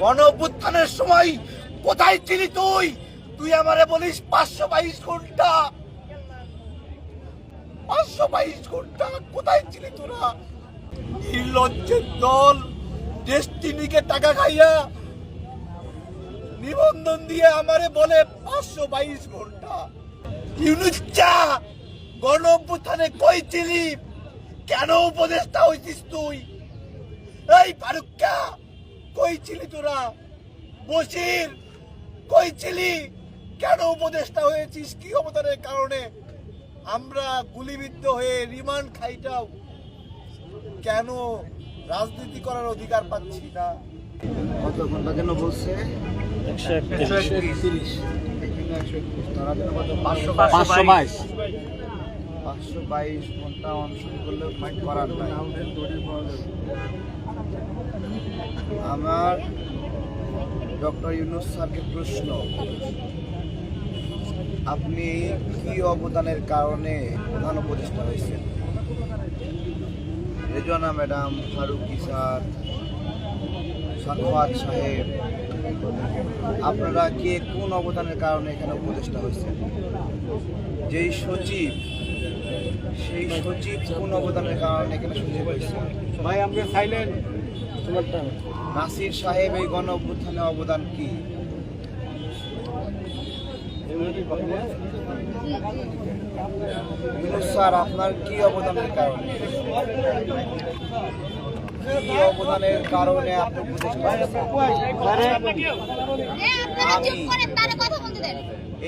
গণ সময় কোথায় ছিলি তুই? তুই আমারে বলিস পাঁচশো বাইশ ঘণ্টা। পাঁচশো বাইশ ঘণ্টা কোথায় ছিলি তোরা? নির্লজ্জের দল ডেস্টিনিকে টাকা খাইয়া নিবন্ধন দিয়ে আমারে বলে পাঁচশো বাইশ ঘণ্টা। ইউনুচ্চা গণ কই ছিলি কেন উপদেষ্টা হইছিস তুই? এই ফারুক্কা কই ছিলি তোরা? বসির কই ছিলি? কেন উপদেষ্টা হয়েছিস? কি অবদানের কারণে? আমরা গুলিবিদ্ধ হয়ে রিমান্ড খাইটাও। কেন রাজনীতি করার অধিকার পাচ্ছি না? কত ঘণ্টা যেন বলছে? একশো একত্রিশ। তারা যেন কত পাঁচশো পাঁচশো বাইশ। পাঁচশো বাইশ ঘণ্টা অনশন করলে ফাইট করার আমার ডক্টর ইউনুস স্যারকে প্রশ্ন, আপনি কি অবদানের কারণে প্রধান উপদেষ্টা হয়েছেন? রেজনা ম্যাডাম, ফারুকি স্যার সাখওয়াত সাহেব, আপনারা কে কোন অবদানের কারণে এখানে উপদেষ্টা হয়েছেন? যেই সচিব সেই সচিব কোন অবদানের কারণে এখানে সচিব হয়েছে? ভাই সাইলেন্ট তোমারটা নাসির সাহেব এই গণ অভ্যুত্থানে অবদান কি? স্যার আপনার কি অবদানের কারণে? কি অবদানের কারণে আপনি উপদেষ্টা হয়েছেন? এ আপনারা চুপ করেন তারে কথা বলতে দেন।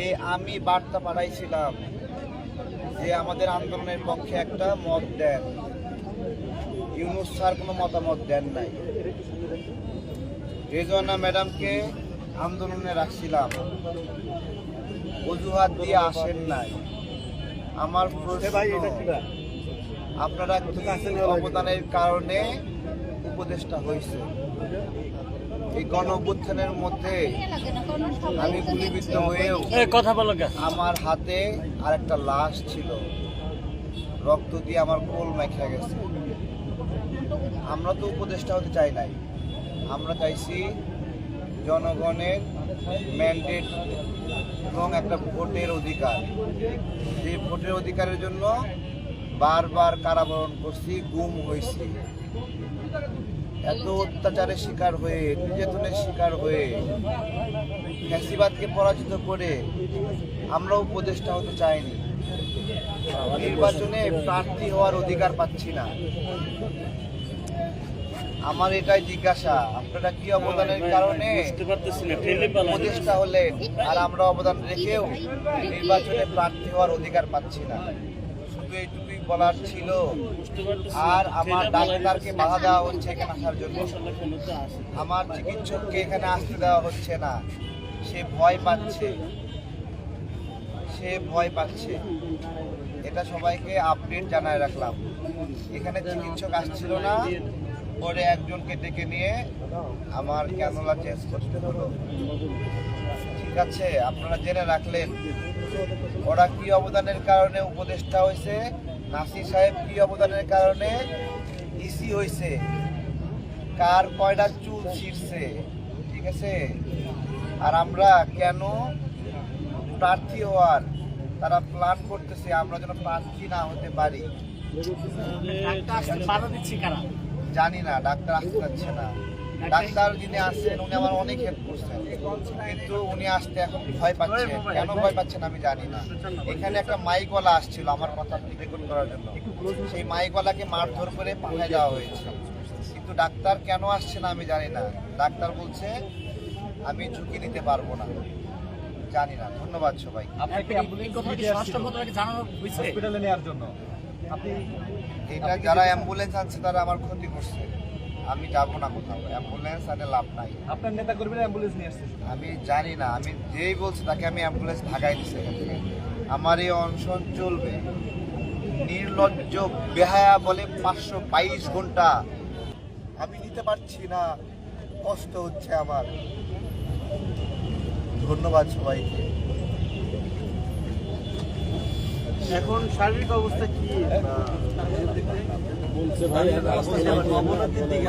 এ আমি বার্তা পাঠাইছিলাম। যে আমাদের আন্দোলনের পক্ষে একটা মত দেন। ইউনুস স্যার কোনো মতামত দেন নাই। রেজওয়ানা ম্যাডামকে আন্দোলনে রাখছিলাম। অজুহাত দিয়ে আসেন নাই। আমার আপনারা অবদানের কারণে উপদেষ্টা হয়েছে এই গণঅভ্যুত্থানের মধ্যে আমি গুলিবিদ্ধ হয়েও কথা বলো আমার হাতে আর একটা লাশ ছিল। রক্ত দিয়ে আমার কোল মেখে গেছে। আমরা তো উপদেষ্টা হতে চাই নাই। আমরা চাইছি জনগণের ম্যান্ডেট এবং একটা ভোটের অধিকার। যে ভোটের অধিকারের জন্য বারবার কারাবরণ করছি গুম হয়েছি। এত অত্যাচারের শিকার হয়ে নির্যাতনের শিকার হয়ে ফ্যাসিবাদকে পরাজিত করে আমরা উপদেষ্টা হতে চাইনি। নির্বাচনে প্রার্থী হওয়ার অধিকার পাচ্ছি না। আমার এটাই জিজ্ঞাসা আপনারা কি অবদানের কারণে উপদেষ্টা হলেন আর আমরা অবদান রেখেও নির্বাচনে প্রার্থী হওয়ার অধিকার পাচ্ছি না। শুধু এইটুকুই বলার ছিল আর আমার ডাক্তারকে বাধা দেওয়া হচ্ছে এখানে আসার জন্য। আমার চিকিৎসককে এখানে আসতে দেওয়া হচ্ছে না। সে ভয় পাচ্ছে। সে ভয় পাচ্ছে। এটা সবাইকে আপডেট জানায় রাখলাম। এখানে চিকিৎসক আসছিল না। পরে একজনকে ডেকে নিয়ে আমার ক্যানোলা চেঞ্জ করতে হলো। ঠিক আছে, আপনারা জেনে রাখলেন। ওরা কি অবদানের কারণে উপদেষ্টা হয়েছে? নাসির সাহেব কি অবদানের কারণে? ইসি হয়েছে। কার কয়টা চুল ছিঁড়ছে? ঠিক আছে? আর আমরা কেন প্রার্থী হওয়ার তারা প্ল্যান করতেছে আমরা যেন প্রার্থী না হতে পারি? জানি না ডাক্তার আসতে যাচ্ছে না। ডাক্তার যিনি আসছেন উনি আমার অনেক হেল্প করছেন। কিন্তু উনি আসতে এখন ভয় পাচ্ছেন কেন ভয় পাচ্ছেন আমি জানি না। এখানে একটা মাইকওয়ালা আসছিল আমার কথা রেকর্ড করার জন্য। সেই মাইকওয়ালাকে মারধর করে পাঠায় দেওয়া হয়েছে। কিন্তু ডাক্তার কেন আসছে না আমি জানি না। ডাক্তার বলছে আমি ঝুঁকি নিতে পারব না। জানি না। ধন্যবাদ সবাই এটা যারা অ্যাম্বুলেন্স আনছে তারা আমার ক্ষতি করছে। আমি যাব না কোথাও অ্যাম্বুলেন্স আনে লাভ নাই। আপনার নেতা কর্মীরা অ্যাম্বুলেন্স নিয়ে আসছে আমি জানি না আমি যেই বলছি তাকে আমি অ্যাম্বুলেন্স ঢাকাই দিচ্ছি এখান থেকে। আমার এই অনশন চলবে। নির্লজ্জ বেহায়া বলে পাঁচশো বাইশ ঘণ্টা। আমি নিতে পারছি না কষ্ট হচ্ছে আমার। ধন্যবাদ সবাইকে। এখন শারীরিক অবস্থা কি? বলছে ভাই অবনতির দিকে